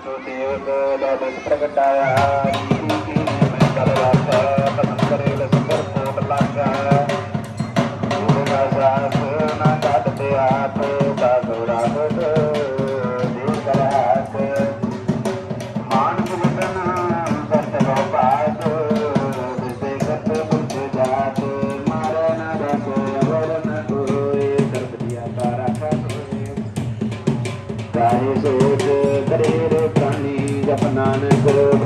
ਨਾਨਕ ਸੋ ਸੇਵਕ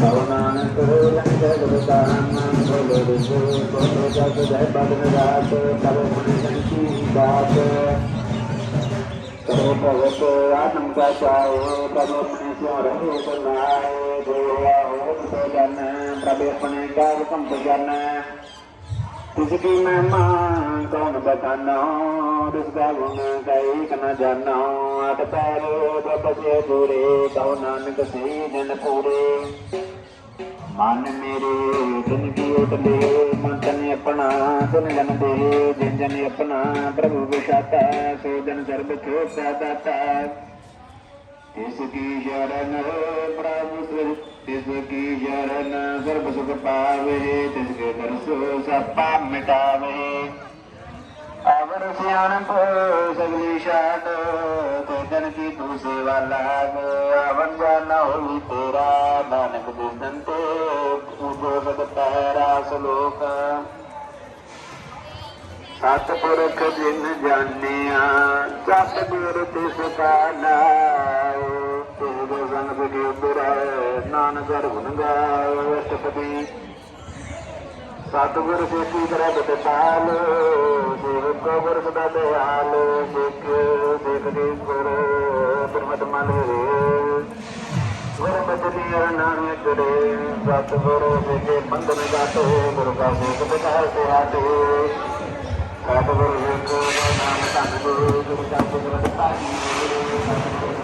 ਕਉ ਨਾਨਕ ਰੰਗ ਜਗਤਾਨ ਭੋਲ ਰਿਸੋ ਭੋਲ ਜਗ ਜੈ ਬਦਨ ਰਾਤ ਕਰੋ ਮਨ ਜਨ ਕੀ ਬਾਤ। ਕਰੋ ਭਗਤ ਆਤਮ ਕਾ ਚਾਹੋ ਕਰੋ ਮਨ ਸੋ ਰਹੇ ਬਨਾਏ ਦੇਵਾ ਹੋ ਸੋ ਜਨ, ਪ੍ਰਭ ਆਪਣੇ ਕਾ ਹੁਕਮ ਸਜਨ ਤੁਝ ਕੀ ਮਹਿਮਾ ਕੌਣ ਬਤਾਨਾ ਤਿਸ ਦਾ ਗੁਣ ਕਈ ਕਨ ਜਾਨਾ। ਅਟ ਪੈਰੇ ਬਪਸੇ ਪੂਰੇ ਕਉ ਨਾਨਕ ਸੇ ਜਨ ਪੂਰੇ। ਮਨ ਮੇਰੇ, ਜਿਨ ਕੀ ਉਤਲੇ ਮਨ ਤਨ ਆਪਣਾ, ਸੁਨ ਜਨ ਦੇ ਜਿਨ ਜਨ ਆਪਣਾ, ਪ੍ਰਭੂ ਵਿਸ਼ਾਤਾ, ਸੋ ਜਨ ਸਰਬ ਕੋ ਸਦਾਤਾ ਤਿਸ ਕੀ ਸ਼ਰਨ ਪ੍ਰਭੂ ਸ੍ਰੀ ਤਿਸ ਕੀ ਸ਼ਰਨ ਸਰਬ ਸੁਖ ਪਾਵੇ, ਤਿਸ ਕੇ ਦਰਸੋ ਸਭ ਪਾਪ ਮਿਟਾਵੇ। ਅਵਰ ਸਿਆਣਪ ਸਗਲੀ ਸ਼ਾਟ ਸੇਵਾ ਲਾਗੇ ਆਵਨ ਜਾਣਾ ਹੋਈ ਤੇਰਾ, ਨਾਨਕ ਦਿਸਨ ਤੇ ਗੁਰਗੋਬਿੰਦ ਪੈਰਾ ਸਲੋਕ। ਸਤਪੁਰਖ ਜਿਨ ਜਾਣਿਆ, ਸਤਿਗੁਰ ਤਿਸ ਕਾ ਨਾਉ ਤੇਗ ਸੰਗ ਦੀ ਉਬਰੈ ਨਾਨਕ ਰਗੁਣ ਗਾਇ ਅਸ਼ਟਪਦੀ। ਸਤਿਗੁਰ ਸੇਤੀ ਕਰੈ ਬਤਾਲ ਸੇਵਕ ਗੁਰ ਸਦਾ ਦਿਆਲ ਸੇਖ ਸੇਖ ਦੇ ਗੁਰੂ ਪਰਮਤ ਮਨ ਰੇ ਗੁਰ ਬਚਨੀ ਨਾਮ ਕਰੇ ਸਤਿਗੁਰ ਸੇਤੇ ਬੰਦਨ ਗਾਟੋ ਗੁਰ ਕਾ ਸੇਤ ਬਤਾਲ ਤੇ ਆਟੋ ਸਤਿਗੁਰ ਵੇਖੋ ਨਾਮ ਧੰਨ ਗੁਰੂ ਗੁਰੂ ਸਾਹਿਬ ਗੁਰੂ ਦੇ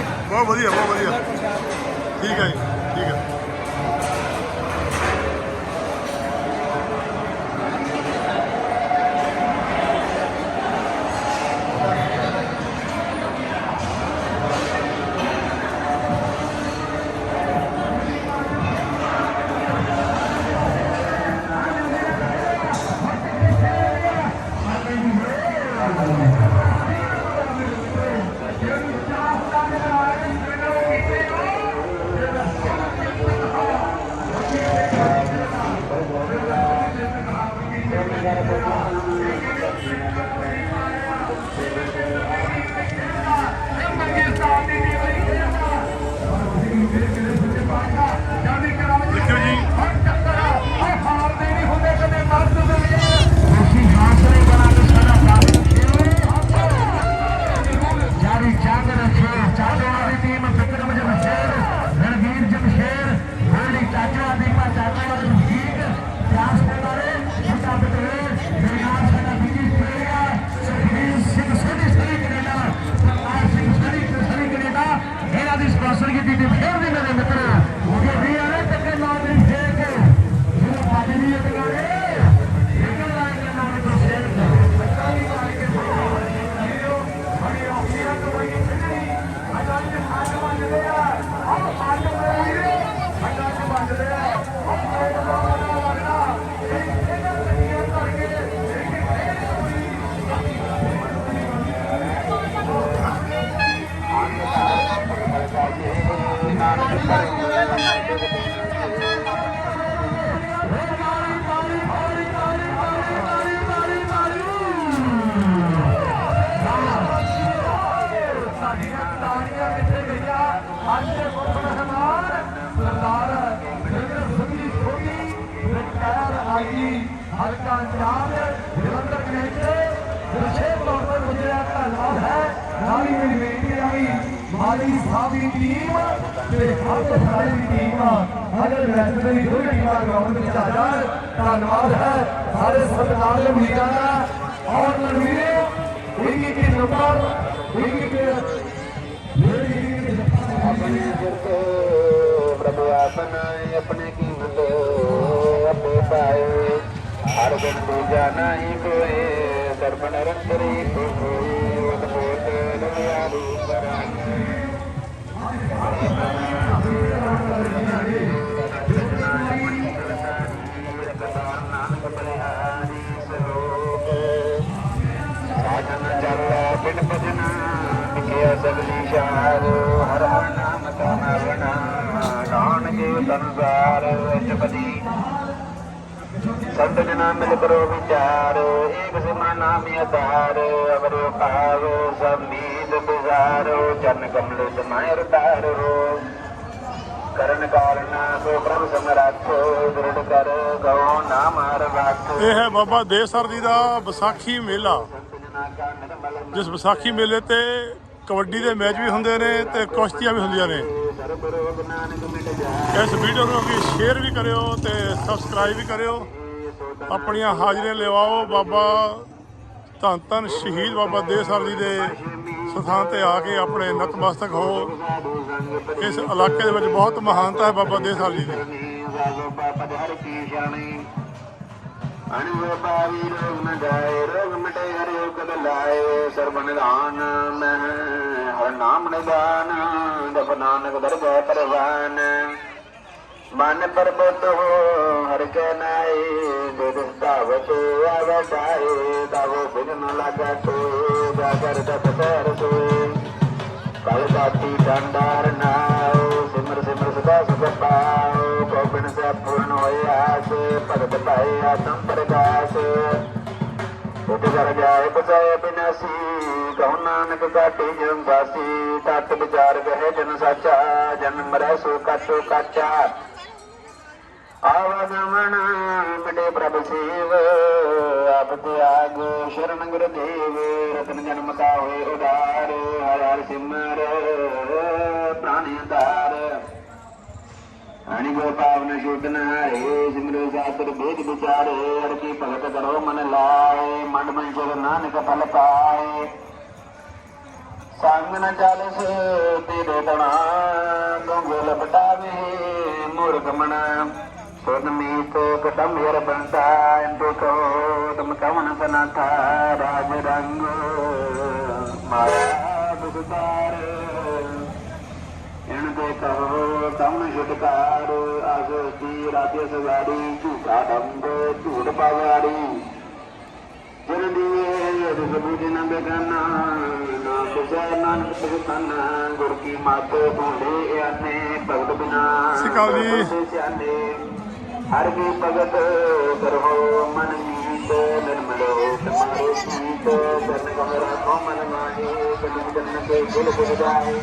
ਬਹੁਤ ਵਧੀਆ ਬਹੁਤ ਵਧੀਆ। ਠੀਕ ਹੈ ਜੀ ਠੀਕ ਹੈ। हल्का अंजाम जलंधर कमेटी से विशेष तौर पर मुझे आपका लाभ है नारी मेरी बेटी आई ਮਾਲੀ ਸਾਹਿਬ ਦੀ ਟੀਮ ਤੇ ਹੱਥ ਸਾਰੇ ਦੀ ਟੀਮ ਹਜੇ ਮੈਚ ਦੀ ਦੋ ਟੀਮਾਂ ਗਰਾਊਂਡ ਵਿੱਚ ਆ ਜਾਣ ਧੰਨਵਾਦ ਹੈ ਸਾਰੇ ਸਤਿਕਾਰ ਦੇ ਮੀਡੀਆ ਦਾ ਔਰ ਲੜਵੀਰੇ ਇੱਕ ਇੱਕ ਨੰਬਰ ਇੱਕ ਇੱਕ अपने सिर पे प्रभु आपन अपने कीमत अपने पाए हर दिन पूजा नहीं कोई सर्व निरंतरी कोई उद्भूत दुनियारी करानी ਨਾਨਕ ਸਗਲੀ ਸ਼ਾਰ ਹਰ ਹਰ ਨਾਮ ਕਾ ਨਵਣਾ ਨਾਨ ਕੇ ਸੰਸਾਰ ਜਪਦੀ ਸੰਤ ਜਨਾ ਮਿਲ ਕਰੋ ਵਿਚਾਰ ਏਕ ਸਿਮਰਨ ਨਾਮ ਆਧਾਰ ਅਵਰਿ ਭਾਵ ਸੰਮੀਤ ਬਿਜ਼ਾਰੋ ਚਰਨ ਕਮਲ ਸਮਾਇ ਰਤਾਰੋ ਕਰਨ ਕਾਰਨ ਸੋ ਪ੍ਰਭ ਸਮਰੱਥ ਦ੍ਰਿੜ ਕਰ ਗਉ ਨਾਮ ਵਕਤ ਇਹ ਹੈ ਬਾਬਾ ਦੇਸਰ ਜੀ ਦਾ ਵਿਸਾਖੀ ਮੇਲਾ। ਜਨਾ ਜਿਸ ਵਿਸਾਖੀ ਮੇਲੇ ਤੇ ਕਬੱਡੀ ਦੇ ਮੈਚ ਵੀ ਹੁੰਦੇ ਨੇ ਤੇ ਕੁਸ਼ਤੀਆਂ ਵੀ ਹੁੰਦੀਆਂ ਨੇ। ਇਸ ਵੀਡੀਓ ਨੂੰ ਵੀ ਸ਼ੇਅਰ ਵੀ ਕਰਿਓ ਤੇ ਸਬਸਕ੍ਰਾਈਬ ਵੀ ਕਰਿਓ। ਆਪਣੀਆਂ ਹਾਜ਼ਰੀਆਂ ਲਿਵਾਓ ਬਾਬਾ ਧੰਨ ਧੰਨ ਸ਼ਹੀਦ ਬਾਬਾ ਦੇਸਰ ਜੀ ਦੇ ਸਥਾਨ ਤੇ ਆ ਕੇ ਆਪਣੇ ਨਤਮਸਤਕ ਹੋ। ਇਸ ਇਲਾਕੇ ਦੇ ਵਿੱਚ ਬਹੁਤ ਮਹਾਨਤਾ ਹੈ ਬਾਬਾ ਦੇਸਰ ਜੀ ਦੀ। ਪਰਿਨੀ ਵਾਲੋ ਰੋਗ ਨ ਰੋਗ ਮਿਟੇ ਹਰਿ ਕਦ ਲਾਏ ਸਰਬ ਨਿਧਾਨ ਮੈਂ ਹਰ ਨਾਮ ਨਿਦਾਨ ਜਪ ਨਾਨਕ ਦਰਗਾਹ ਪਰਵਾਨ ਮਨ ਪਰਬਤ ਹੋ, ਹਰ ਕੈ ਨਾਏ ਬਿਦ ਧਾਵਤ ਆਵੈ ਜਾਏ ਬਿਨ ਨ ਲਾਗੈ ਤੋ ਜਾ ਸਹਿਰ ਸੋਏ ਕਲ ਦਾਤੀ ਡੰਡਾਰ ਨਾਉ ਸਿਮਰ ਸਿਮਰ ਸਦਾ ਸੁਖ ਪਾਉ ਗੋਬਿੰਦ ਸੇ ਪੂਰਨ ਹੋਏ ਆਸ ਭਗਤ ਪਾਏ ਆਤਮ ਪ੍ਰਗਾਸ ਉਤ ਕਰ ਜਾਏ ਬਚਾਏ ਬਿਨਾਸੀ ਕਹੁ ਨਾਨਕ ਕਾਟੇ ਜਨ ਵਾਸੀ ਤਤ ਵਿਚਾਰ ਕਹੇ ਜਨ ਸਾਚਾ ਜਨਮ ਮਰੈ ਸੋ ਕਾਟੋ ਕਾਚਾ। ਆਵਗਮਨ ਮਿਟੇ ਪ੍ਰਭ ਸੇਵ, ਆਪ ਤਿਆਗ ਸ਼ਰਨ ਗੁਰ ਰਤਨ ਜਨਮ ਕਾ ਹੋਏ ਉਦਾਰ ਹਰ ਹਰ ਸਿਮਰ ਪ੍ਰਾਣੀ ਉਦਾਰ ਅਣੀ ਗੋ ਪਾਵਨ ਸ਼ੁੱਧ ਨਾਰੇ ਸਿਮਰੋ ਸਾਤਰ ਬੇਦ ਵਿਚਾਰੇ ਹਰ ਕੀ ਭਗਤ ਕਰੋ ਮਨ ਲਾਏ ਮੰਡ ਮੰਚਰ ਨਾਨਕ ਫਲ ਪਾਏ। ਸੰਗ ਨ ਚਾਲਸ ਤੇਰੇ ਤਣਾ ਡੋਂਗੇ ਲਪਟਾਵੇ, ਮੂਰਖ ਮਨਾ ਸੁਨ ਕਵਨ ਬਨਾਤਾ ਰਾਜ ਰੰਗ ਮਾਇਆ ਰਾਜੇ ਸਵਾਰੀ ਝੂਠਾ ਪਵਾੜੀ। ਰਸ ਬੂਝਨ ਬੇਗਾਨਾ ਤੁਝੈ ਨਾਨਕ ਭਗਤਾਨਾ ਗੁਰ ਕੀ ਮਤ ਬਿਨਾ ਸ਼੍ਰੀ ਅਕਾਲ ਜੀ। ਭਗਤ ਸਿਆਨੇ ਹਰ ਕੀ ਭਗਤ ਕਰੋ, ਮਨ ਮੀਤ ਨਿਰਮਲੋ ਤੁਮਾਰੇ ਸੀਤ ਜਨ ਕਮਰਾ ਕੋ ਮਨ ਮਾਹੀ ਕਦੀ ਜਨ ਕੇ ਗੁਲ ਗੁਲ ਜਾਏ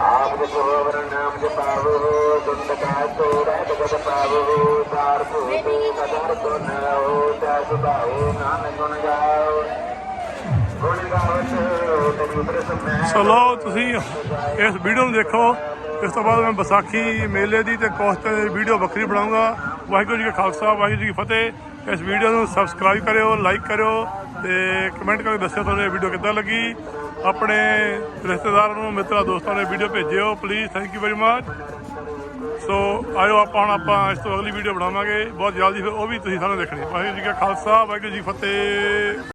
ਆਪ ਦੇ ਸੋਵਰ ਨਾਮ ਜਪਾਵੋ ਦੁੰਦ ਕਾ ਤੋ ਰਹਿਤ ਪਾਵੋ, ਸਾਰ ਭੂਤ ਕਦਰ ਕੋ ਨਰੋ ਤਾ ਸੁਭਾਓ ਨਾਨਕ ਗੁਣ ਗਾਓ। ਗੁਣ ਗਾਵਤ, ਤੇਰੀ ਉਤਰ ਸਮੈ ਸੋ ਤੁਸੀਂ ਇਸ ਵੀਡੀਓ ਨੂੰ ਦੇਖੋ। ਇਸ ਤੋਂ ਬਾਅਦ ਮੈਂ ਵਿਸਾਖੀ ਮੇਲੇ ਦੀ ਤੇ ਕੋਸਤੇ ਦੀ ਵੀਡੀਓ ਵੱਖਰੀ ਬਣਾਉਂਗਾ। ਵਾਹਿਗੁਰੂ ਜੀ ਕਾ ਖਾਲਸਾ, ਵਾਹਿਗੁਰੂ ਜੀ ਕੀ ਫਤਿਹ। ਇਸ ਵੀਡੀਓ ਨੂੰ ਸਬਸਕ੍ਰਾਈਬ ਕਰਿਓ ਲਾਈਕ ਕਰਿਓ ਤੇ ਕਮੈਂਟ ਕਰਕੇ ਦੱਸਿਓ ਤੁਹਾਨੂੰ ਇਹ ਵੀਡੀਓ ਕਿੱਦਾਂ ਲੱਗੀ। ਆਪਣੇ ਰਿਸ਼ਤੇਦਾਰਾਂ ਨੂੰ, ਮਿੱਤਰਾਂ, ਦੋਸਤਾਂ ਨੂੰ ਵੀਡੀਓ ਭੇਜਿਓ please thank you very much so ਆਇਓ ਆਪਾਂ ਹੁਣ ਆਪਾਂ ਇਸ ਤੋਂ ਅਗਲੀ ਵੀਡੀਓ ਬਣਾਵਾਂਗੇ। ਬਹੁਤ ਜਲਦੀ ਫਿਰ ਉਹ ਵੀ ਤੁਸੀਂ ਸਾਨੂੰ ਦੇਖਣੀ। ਵਾਹਿਗੁਰੂ ਜੀ ਕਾ ਖਾਲਸਾ, ਵਾਹਿਗੁਰੂ ਜੀ ਫਤਿਹ।